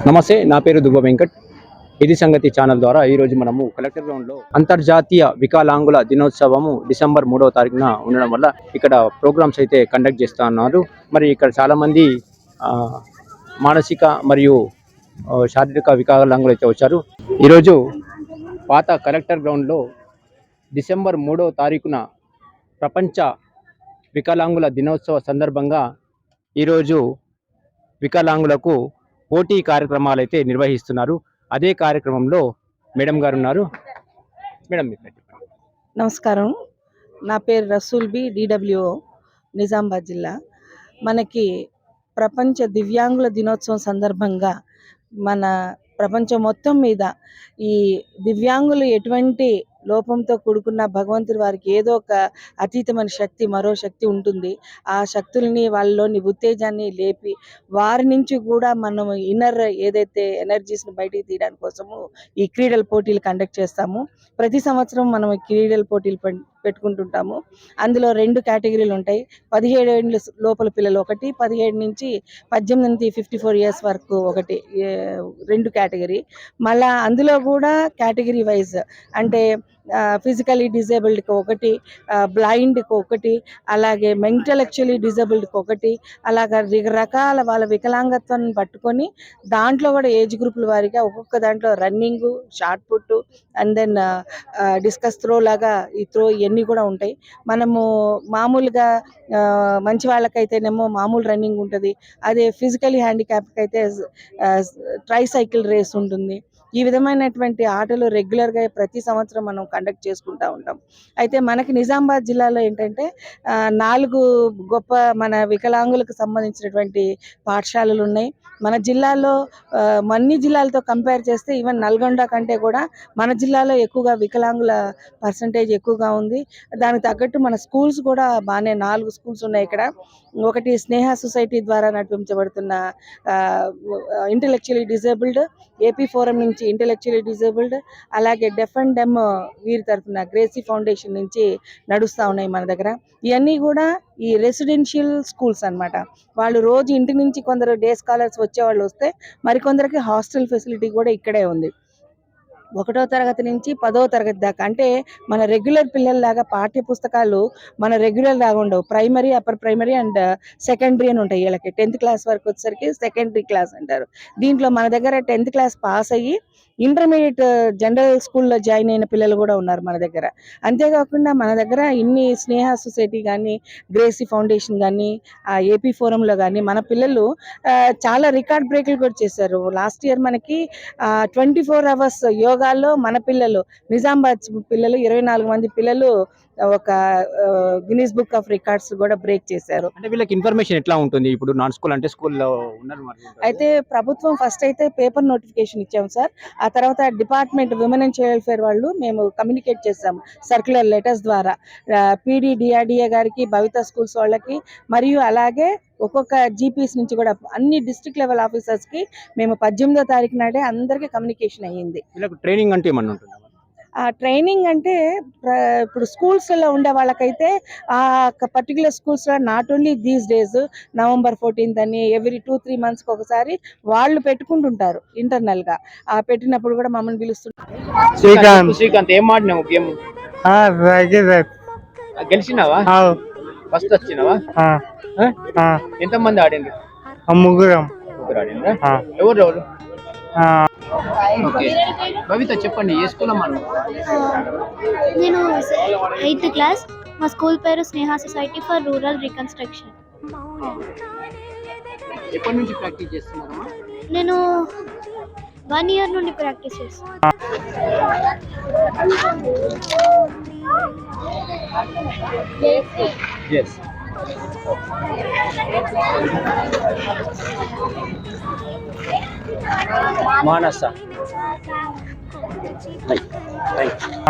నమస్తే నా పేరు దుబ్బ వెంకట్. ఇది సంగతి ఛానల్ ద్వారా ఈరోజు మనము కలెక్టర్ గ్రౌండ్లో అంతర్జాతీయ వికలాంగుల దినోత్సవము డిసెంబర్ మూడవ తారీఖున ఉండడం వల్ల ఇక్కడ ప్రోగ్రామ్స్ అయితే కండక్ట్ చేస్తూ ఉన్నారు. మరి ఇక్కడ చాలామంది మానసిక మరియు శారీరక వికలాంగులు అయితే వచ్చారు. ఈరోజు పాత కలెక్టర్ గ్రౌండ్లో డిసెంబర్ మూడవ తారీఖున ప్రపంచ వికలాంగుల దినోత్సవ సందర్భంగా ఈరోజు వికలాంగులకు పోటీ కార్యక్రమాలు అయితే నిర్వహిస్తున్నారు. అదే కార్యక్రమంలో మేడం గారు ఉన్నారు. మేడం నమస్కారం. నా పేరు రసూల్ బి డిడబ్ల్యూఓ నిజామాబాద్ జిల్లా. మనకి ప్రపంచ దివ్యాంగుల దినోత్సవం సందర్భంగా మన ప్రపంచం మొత్తం మీద ఈ దివ్యాంగులు ఎటువంటి లోపంతో కూడుకున్న భగవంతుడి వారికి ఏదో ఒక అతీతమైన శక్తి మరో శక్తి ఉంటుంది. ఆ శక్తుల్ని వాళ్ళలోని ఉత్తేజాన్ని లేపి వారి నుంచి కూడా మనం ఇన్నర్ ఏదైతే ఎనర్జీస్ని బయటికి తీయడానికి కోసము ఈ క్రీడల పోటీలు కండక్ట్ చేస్తాము. ప్రతి సంవత్సరం మనం క్రీడల పోటీలు పెట్టుకుంటుంటాము. అందులో రెండు కేటగిరీలు ఉంటాయి. పదిహేడు ఏళ్ళ లోపల పిల్లలు ఒకటి పదిహేడు నుంచి పద్దెనిమిది నుంచి ఫిఫ్టీ ఫోర్ ఇయర్స్ వరకు ఒకటి రెండు కేటగిరీ. మళ్ళా అందులో కూడా కేటగిరీ వైజ్ అంటే ఫిజికలీ డిజేబుల్డ్కి ఒకటి బ్లైండ్కి ఒకటి అలాగే మెంటలెక్చువలీ డిజేబుల్డ్కి ఒకటి అలాగా రకరకాల వాళ్ళ వికలాంగత్వాన్ని పట్టుకొని దాంట్లో కూడా ఏజ్ గ్రూపుల వారిగా ఒక్కొక్క దాంట్లో running shot put and then discus throw లాగా ఈ త్రో ఇవన్నీ కూడా ఉంటాయి. మనము మామూలుగా మంచి వాళ్ళకైతేనేమో మామూలు రన్నింగ్ ఉంటుంది. అదే ఫిజికలీ హ్యాండిక్యాప్కి అయితే ట్రై సైకిల్ రేస్ ఉంటుంది. ఈ విధమైనటువంటి ఆటలు రెగ్యులర్గా ప్రతి సంవత్సరం మనం కండక్ట్ చేసుకుంటూ ఉంటాం. అయితే మనకి నిజామాబాద్ జిల్లాలో ఏంటంటే ఆ, నాలుగు గొప్ప మన వికలాంగులకు సంబంధించినటువంటి పాఠశాలలు ఉన్నాయి. మన జిల్లాలో ఆ, అన్ని జిల్లాలతో కంపేర్ చేస్తే ఈవెన్ నల్గొండ కంటే కూడా మన జిల్లాలో ఎక్కువగా వికలాంగుల పర్సంటేజ్ ఎక్కువగా ఉంది. దానికి తగ్గట్టు మన స్కూల్స్ కూడా బాగానే నాలుగు స్కూల్స్ ఉన్నాయి ఇక్కడ. ఒకటి స్నేహ సొసైటీ ద్వారా నడిపించబడుతున్న ఇంటెలెక్చువలీ డిజేబుల్డ్ ఏపీ ఫోరం నుంచి ఇంటెలెక్చువలీ డిజేబుల్డ్ అలాగే డెఫ్ అండ్ డెమ్ వీరి తరఫున గ్రేసీ ఫౌండేషన్ నుంచి నడుస్తూ ఉన్నాయి మన దగ్గర. ఇవన్నీ కూడా ఈ రెసిడెన్షియల్ స్కూల్స్ అన్నమాట. వాళ్ళు రోజు ఇంటి నుంచి కొందరు డే స్కాలర్స్ వచ్చేవాళ్ళు వస్తే మరికొందరికి హాస్టల్ ఫెసిలిటీ కూడా ఇక్కడే ఉంది. ఒకటో తరగతి నుంచి పదో తరగతి దాకా. అంటే మన రెగ్యులర్ పిల్లల్లాగా పాఠ్య పుస్తకాలు మన రెగ్యులర్ లాగా ఉండవు. Primary upper primary and secondary అని ఉంటాయి వీళ్ళకి. టెన్త్ క్లాస్ వరకు వచ్చేసరికి సెకండరీ క్లాస్ అంటారు. దీంట్లో మన దగ్గర టెన్త్ క్లాస్ పాస్ అయ్యి ఇంటర్మీడియట్ జనరల్ స్కూల్లో జాయిన్ అయిన పిల్లలు కూడా ఉన్నారు మన దగ్గర. అంతేకాకుండా మన దగ్గర ఇన్ని స్నేహ సొసైటీ కానీ గ్రేసీ ఫౌండేషన్ కానీ ఆ ఏపీ ఫోరంలో కానీ మన పిల్లలు చాలా రికార్డ్ బ్రేక్లు కూడా చేశారు. లాస్ట్ ఇయర్ మనకి ట్వంటీ ఫోర్ అవర్స్ యోగాల్లో మన పిల్లలు నిజామాబాద్ పిల్లలు ఇరవై నాలుగు మంది పిల్లలు ఒక గిన్నీస్ బుక్ ఆఫ్ రికార్డ్స్ కూడా బ్రేక్ చేశారు. అంటే వీళ్ళకి ఇన్ఫర్మేషన్ ఎట్లా ఉంటుంది? ఇప్పుడు నాన్ స్కూల్ అంటే స్కూల్లో ఉన్నారు అయితే ప్రభుత్వం ఫస్ట్ అయితే పేపర్ నోటిఫికేషన్ ఇచ్చాం సార్. ఆ తర్వాత department women and child welfare వాళ్ళు మేము కమ్యూనికేట్ చేసాము సర్క్యులర్ లెటర్స్ ద్వారా. పీడీ డిఆర్డిఏ గారికి భవిత స్కూల్స్ వాళ్ళకి మరియు అలాగే ఒక్కొక్క జీపీస్ నుంచి కూడా అన్ని డిస్ట్రిక్ట్ లెవెల్ ఆఫీసర్స్కి మేము పద్దెనిమిదో తారీఖు నాడే అందరికీ కమ్యూనికేషన్ అయ్యింది. ట్రైనింగ్ అంటే ఏమన్నా ఉంటుంది? ట్రైనింగ్ అంటే ఇప్పుడు స్కూల్స్లో ఉండే వాళ్ళకైతే ఆ పర్టికులర్ స్కూల్స్లో not only these days November fourteenth అని ఎవ్రీ టూ త్రీ మంత్స్కి ఒకసారి వాళ్ళు పెట్టుకుంటుంటారు ఇంటర్నల్గా ఆ పెట్టినప్పుడు కూడా మమ్మల్ని పిలుస్తుంటారు శ్రీకాంత్. శ్రీకాంత్ ఏం ఆడినావు గేమ్? ఆ. గెలిచినావా. ఫస్ట్ వచ్చినావా? ఆ, ఆ? ఆ, ఎంత మంది ఆడిండ్రు? ఆ ముగ్గురం. ముగ్గురు ఆడిండ్రా? ఆ, ఎవరు ఎవరు ఆ, ఓకే. భవిత చెప్పండి ఏ స్కూల్ అమ్మా? నేను ఎయిత్ క్లాస్. మా స్కూల్ పేరు Sneha society for rural reconstruction. ఎప్పటి నుంచి ప్రాక్టీస్ చేస్తున్నారమ్మా? నేను వన్ ఇయర్ నుండి ప్రాక్టీస్ చేస్తాను ఎస్ మానస. 哎，哎。